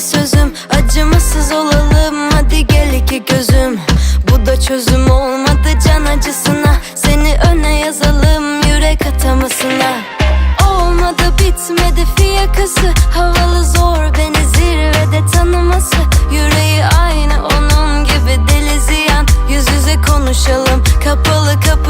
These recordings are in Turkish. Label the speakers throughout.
Speaker 1: sözüm Acımasız olalım. Hadi gel iki gözüm. Bu da çözüm olmadı can acısına. Seni öne yazalım yürek atamasına. Olmadı bitmedi fiyakası. Havalı zor beni zirvede tanıması. Yüreği aynı onun gibi deli ziyan. Yüz yüze konuşalım kapalı kapı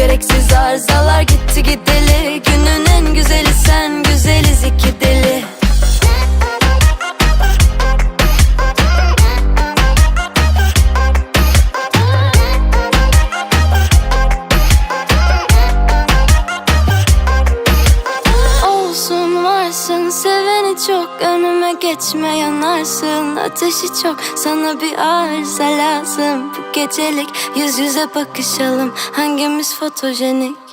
Speaker 1: gereksiz arızalar. Gitti gideli. Günün en güzeli sen güzeliz iki deli Önüme geçme yanarsın. Ateşi çok sana bir arıza lazım. Bu gecelik yüz yüze bakışalım. Hangimiz fotojenik